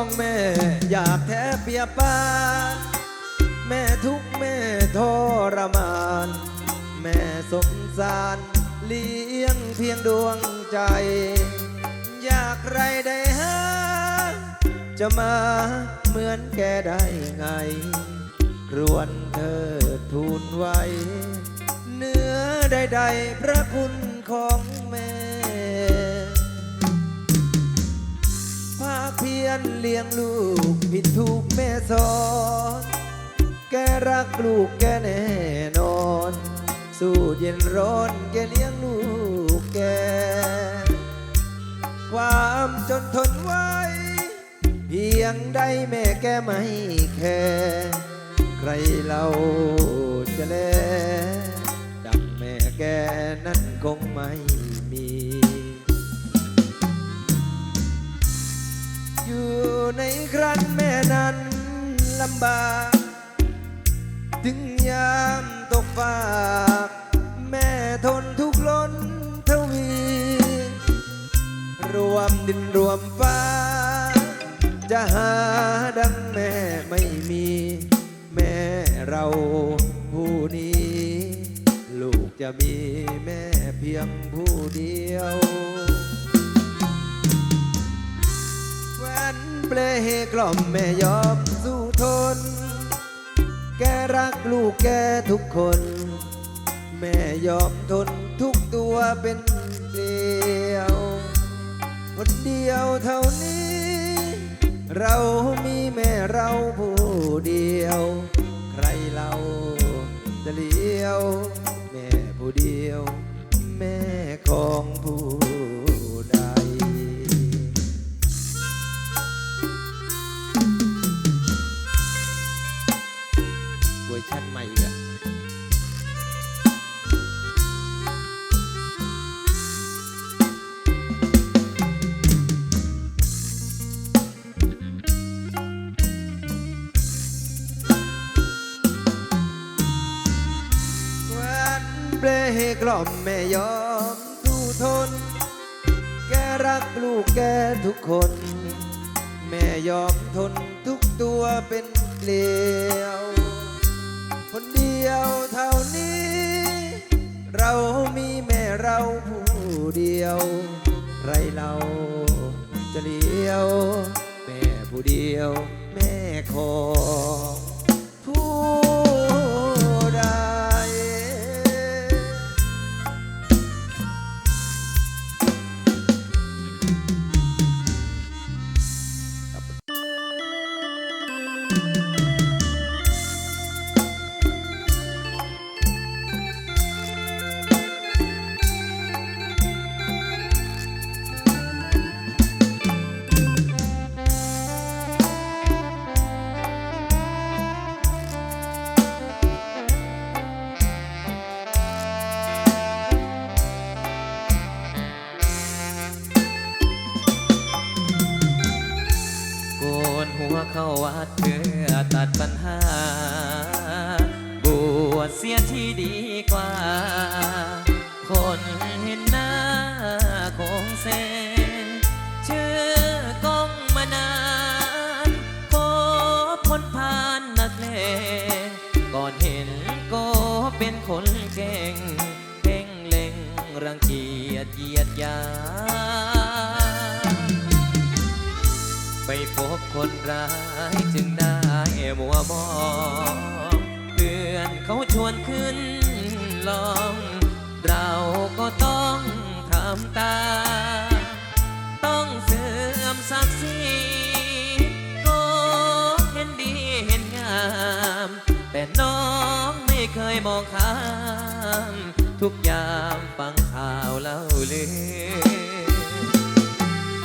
องแม่อยากแทบเปียบปานแม่ทุกแม่ทรมาน แม่สงสารเลี้ยงเพียงดวงใจ อยากไรได้หาจะมาเหมือนแกได้ไงรวนเธอทูลไว้ เนื้อใดๆพระคุณของแม่าคเพียรเลี้ยงลูกผิดถูกแม่สอน แกรักลูกแกแน่นอน สู้เย็นร้อนแกเลี้ยงลูกแก ความจนทนไว้ เพียงได้แม่แกไม่แคร์ใครเราจะแลดังแม่แกนั้นคงไม่ ในครั้นแม่นั้นลำบาก ถึงยามตกฟาก แม่ทนทุกข์ล้นทวี รวมดินรวมฟ้า จะหาดังแม่ไม่มี แม่เราผู้นี้ ลูกจะมีแม่เพียงผู้เดียว แฟนเปลกล่อมแม่ยอมสู้ทน แกรักลูกแกทุกคน แม่ยอมทนทุกตัวเป็นเดียวคนเดียวเท่านี้ เรามีแม่เราผู้เดียว ใครเราจะเลี้ยว แม่ผู้เดียว แม่ของผู้ มแม่ยอมสู้ทน แกรักลูกแกทุกคน แม่ยอมทนทุกตัวเป็นเกลียว คนเดียวเท่านี้ เรามีแม่เราผู้เดียว ไรเราจะเลี้ยว แม่ผู้เดียว แม่ของผู้ ปัดปัญหา บวชเสียที่ดีกว่า คนเห็นหน้าคงเซชื่อกองมานานขอพ้นผ่านนักเลงก่อนเห็นก็เป็นคนเก่งเพ่งเล็งรังเกียจเยียดยาไปพบคนร้ายจึง ได้มัวมองเพื่อนเขาชวนขึ้นลอง เราก็ต้องทำตามต้องเสื่อมศักดิ์ศรีก็เห็นดีเห็นงาม แต่น้องไม่เคยมองข้ามทุกยามฟังข่าวเล่าเลือ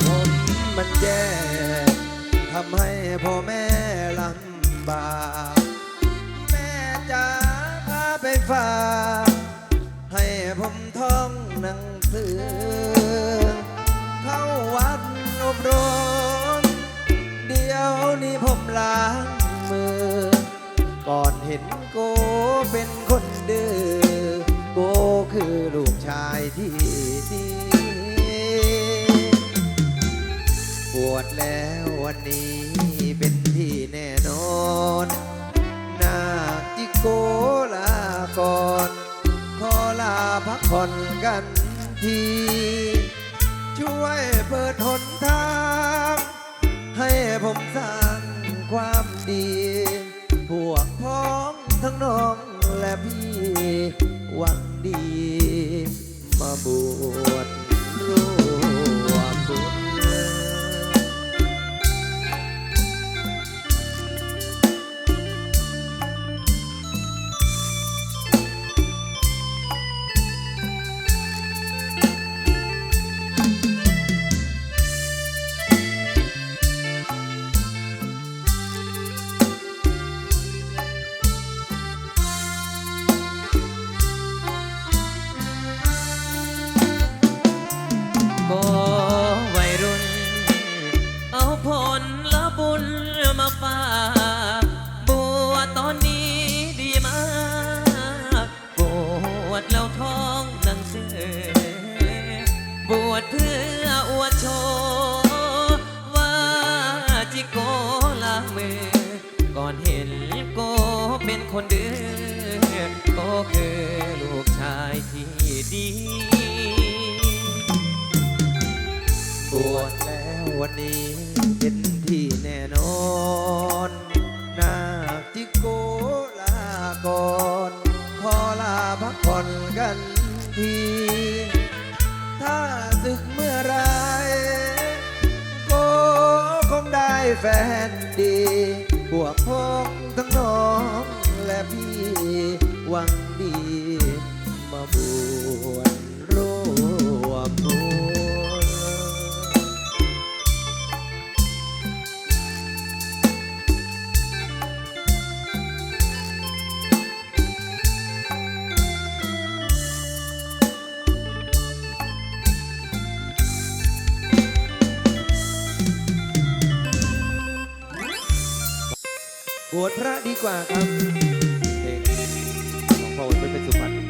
ผมมันแย่ทำให้พ่อแม่ลำ บาแม่จ๋าพาไปฝากให้ผมท่องหนังสือ เข้าวัดอบรมเดี๋ยวนี้ผมล้างมือ ก่อนเห็นโกเป็นคนดื้อโกคือลูกชายที่ดีวบวชแล้ววันนี้ อนนาคจิโกลาก่อนขอลาพักผ่อนกันที ช่วยเปิดหนทาง ให้ผมสร้างความดีพวกพ้องทั้งน้องและพี่หวังดี มาบวชร่วมบุญ อนกันที ถ้าศึกเมื่อไรก็คงได้แฟนดีพวกพ้องทั้งน้องและพี่หวัง วดพระดีกว่าครับเพลงของพ่อวันเป็นสุพรรณ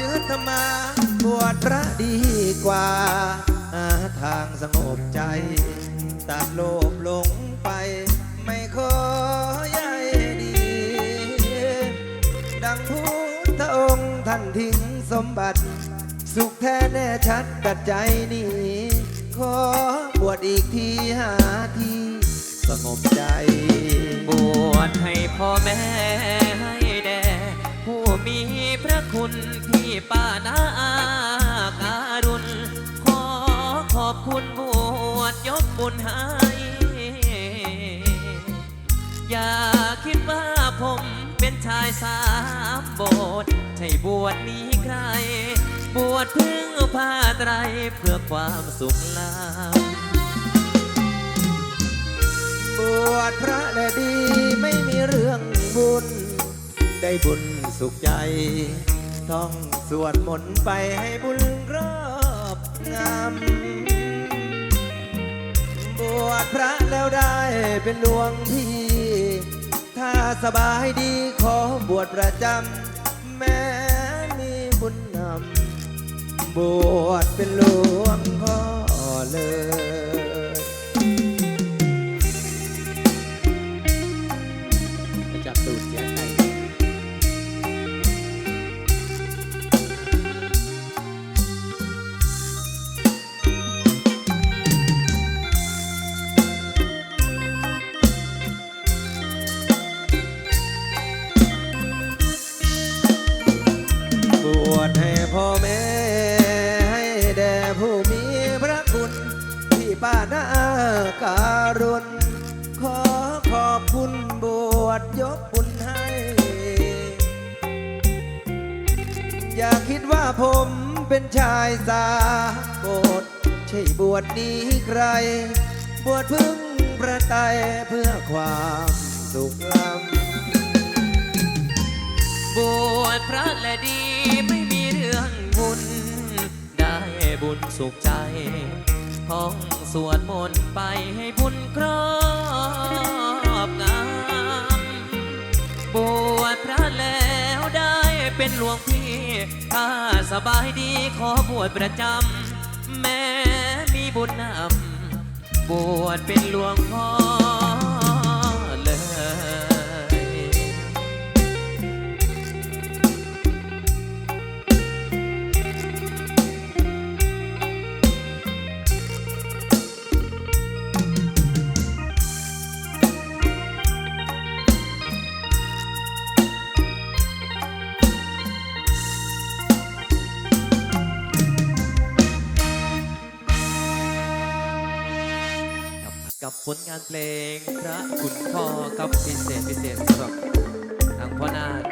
ยืดธรรมาบวชพระดีกว่า หาทางสงบใจ ตัดโลภหลงไป ไม่ขอใยดี ดังพุทธองค์ท่านทิ้งสมบัติ สุขแท้แน่ชัดตัดใจนี้ ขอบวชอีกทีหาที่ สงบใจ บวชให้พ่อแม่ให้แด่ผู้มีพระคุณ ป้านาอาการุณ ขอขอบคุณบวชยกบุญให้ อย่าคิดว่าผมเป็นชายสามโบสถ์ใช่บวชนี้ใคร บวชเพื่อผ้าไตรเพื่อความสุขลาบวชพระและดีไม่มีเรื่องบุญ ได้บุญสุขใจ ต้องสวดมนต์ไปให้บุญครอบงำบวชพระแล้วได้เป็นหลวงพี่ ถ้าสบายดีขอบวชประจำแม้มีบุญนำบวชเป็นหลวงพ่อเลย เป็นชายสาโกดใช่บวชนี้ใคร บวชพึ่งประไตเพื่อความสุขล้ำบวชพระและดีไม่มีเรื่องบุญ ได้บุญสุขใจท่องสวดมนต์ไปให้บุญครอบงามบวช เป็นหลวงพี่ ถ้าสบายดีขอบวชประจำ แม่มีบุญนำบวชเป็นหลวงพ่อ กับผลงานเพลงพระคุณพ่อครับพิเศษพิเศษสำหรับทางพ่อนาค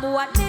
what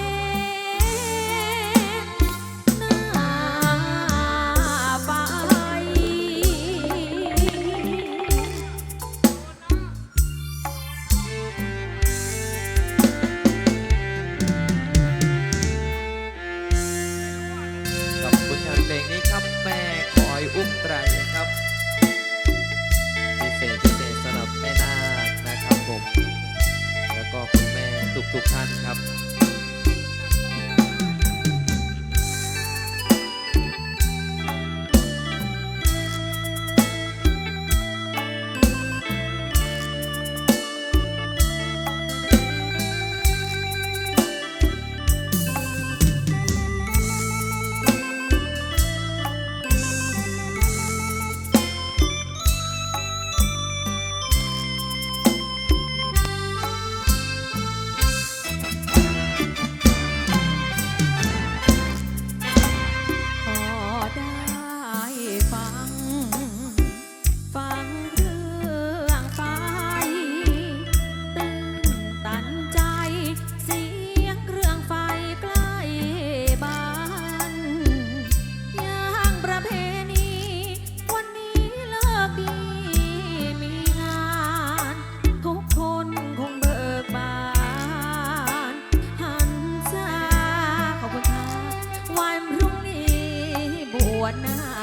หน้า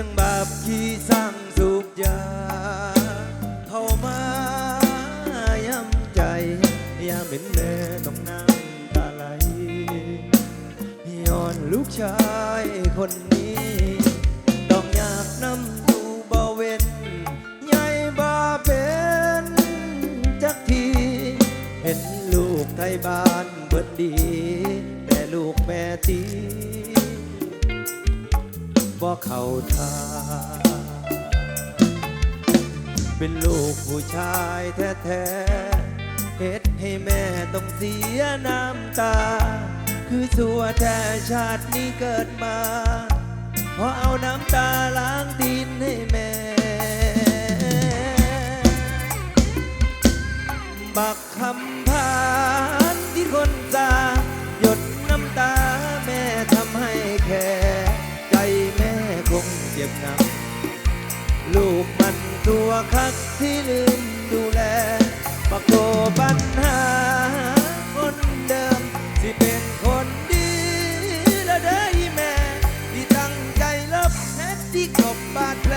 จังบาปขี้สร้างสุขยา เข้ามาย้ำใจ ยามเป็นแม่ต้องน้ำตาไหลย้อนลูกชายคนนี้ ต้องอยากนำดูบ่เว้นใหญ่บ่เป็นจักที เห็นลูกไทยบ้านเบิดดี แต่ลูกแม่ตี เข้าทาเป็นลูกผู้ชายแท้ๆเฮ็ดให้แม่ต้องเสียน้ำตา คือสัวแท้ชาตินี้เกิดมาเพราะเอาน้ำตาล้างดินให้แม่ บักคำพานที่คนสาหยดน้ำตาแม่ทำให้แค่ จ็บหนัก ลูกมันตัวคักที่ลืมดูแลปักโตปัญหาคนเดิมที่เป็นคนดีและได้แม่ ที่ตั้งใจลบแผลที่กลบบาดแผล